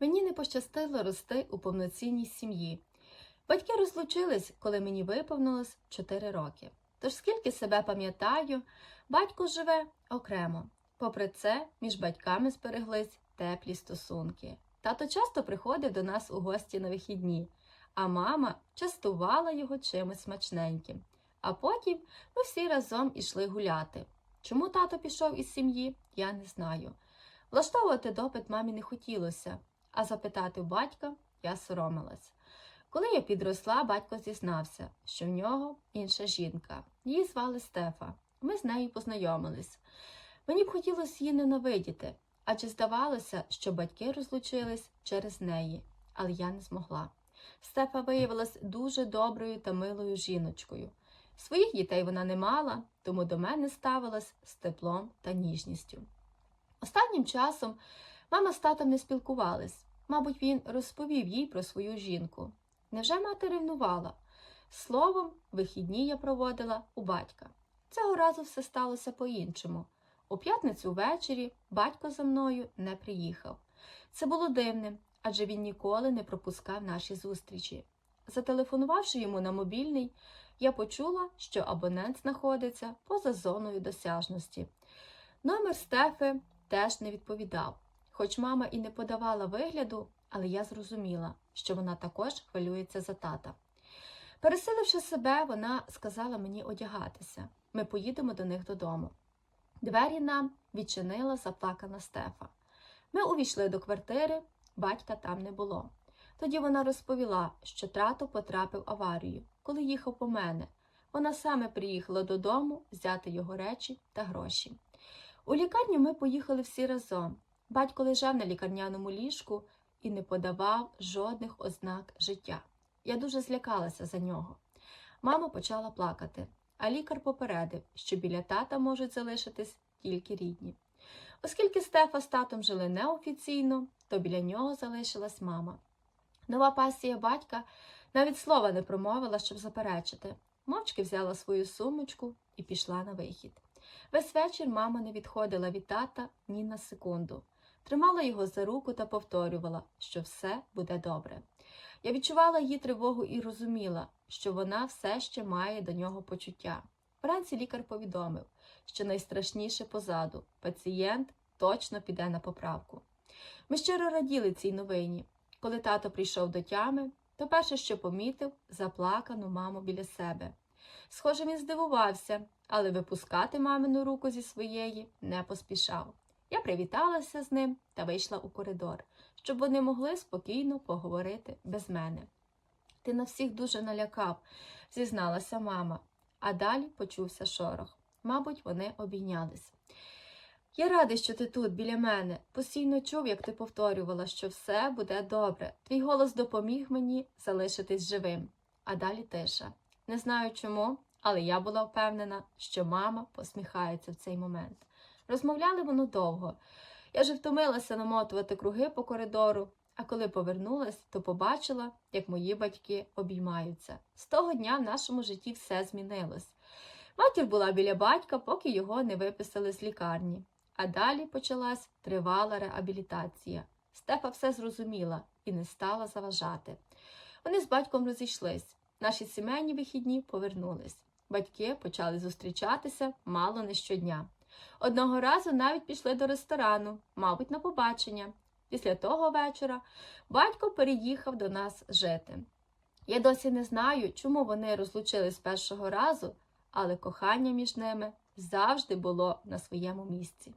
Мені не пощастило рости у повноцінній сім'ї. Батьки розлучились, коли мені виповнилось 4 роки. Тож, скільки себе пам'ятаю, батько живе окремо. Попри це, між батьками збереглись теплі стосунки. Тато часто приходив до нас у гості на вихідні, а мама частувала його чимось смачненьким. А потім ми всі разом ішли гуляти. Чому тато пішов із сім'ї, я не знаю. Влаштовувати допит мамі не хотілося, а запитати у батька я соромилась. Коли я підросла, батько зізнався, що в нього інша жінка. Її звали Стефа. Ми з нею познайомились. Мені б хотілося її ненавидіти, адже здавалося, що батьки розлучились через неї, але я не змогла. Стефа виявилась дуже доброю та милою жіночкою. Своїх дітей вона не мала, тому до мене ставилась з теплом та ніжністю. Останнім часом мама з татом не спілкувались. Мабуть, він розповів їй про свою жінку. Невже мати ревнувала? Словом, вихідні я проводила у батька. Цього разу все сталося по-іншому. У п'ятницю ввечері батько за мною не приїхав. Це було дивним, адже він ніколи не пропускав наші зустрічі. Зателефонувавши йому на мобільний, я почула, що абонент знаходиться поза зоною досяжності. Номер Стефи теж не відповідав, хоч мама і не подавала вигляду, але я зрозуміла, що вона також хвилюється за тата. Пересиливши себе, вона сказала мені одягатися. Ми поїдемо до них додому. Двері нам відчинила заплакана Стефа. Ми увійшли до квартири, батька там не було. Тоді вона розповіла, що тато потрапив аварію, коли їхав по мене. Вона саме приїхала додому взяти його речі та гроші. У лікарню ми поїхали всі разом. Батько лежав на лікарняному ліжку і не подавав жодних ознак життя. Я дуже злякалася за нього. Мама почала плакати, а лікар попередив, що біля тата можуть залишитись тільки рідні. Оскільки Стефа з татом жили неофіційно, то біля нього залишилась мама. Нова пасія батька навіть слова не промовила, щоб заперечити. Мовчки взяла свою сумочку і пішла на вихід. Весь вечір мама не відходила від тата ні на секунду. Тримала його за руку та повторювала, що все буде добре. Я відчувала її тривогу і розуміла, що вона все ще має до нього почуття. Вранці лікар повідомив, що найстрашніше позаду пацієнт точно піде на поправку. Ми щиро раділи цій новині. Коли тато прийшов до тями, то перше, що помітив, заплакану маму біля себе. Схоже, він здивувався, але випускати мамину руку зі своєї не поспішав. Я привіталася з ним та вийшла у коридор, щоб вони могли спокійно поговорити без мене. Ти на всіх дуже налякав, зізналася мама, а далі почувся шорох. Мабуть, вони обійнялись. Я радий, що ти тут, біля мене. Постійно чув, як ти повторювала, що все буде добре. Твій голос допоміг мені залишитись живим. А далі тиша. Не знаю чому, але я була впевнена, що мама посміхається в цей момент. Розмовляли воно довго. Я вже втомилася намотувати круги по коридору, а коли повернулась, то побачила, як мої батьки обіймаються. З того дня в нашому житті все змінилось. Матір була біля батька, поки його не виписали з лікарні. А далі почалась тривала реабілітація. Стефа все зрозуміла і не стала заважати. Вони з батьком розійшлись. Наші сімейні вихідні повернулись. Батьки почали зустрічатися мало не щодня. Одного разу навіть пішли до ресторану, мабуть, на побачення. Після того вечора батько переїхав до нас жити. Я досі не знаю, чому вони розлучились з першого разу, але кохання між ними завжди було на своєму місці.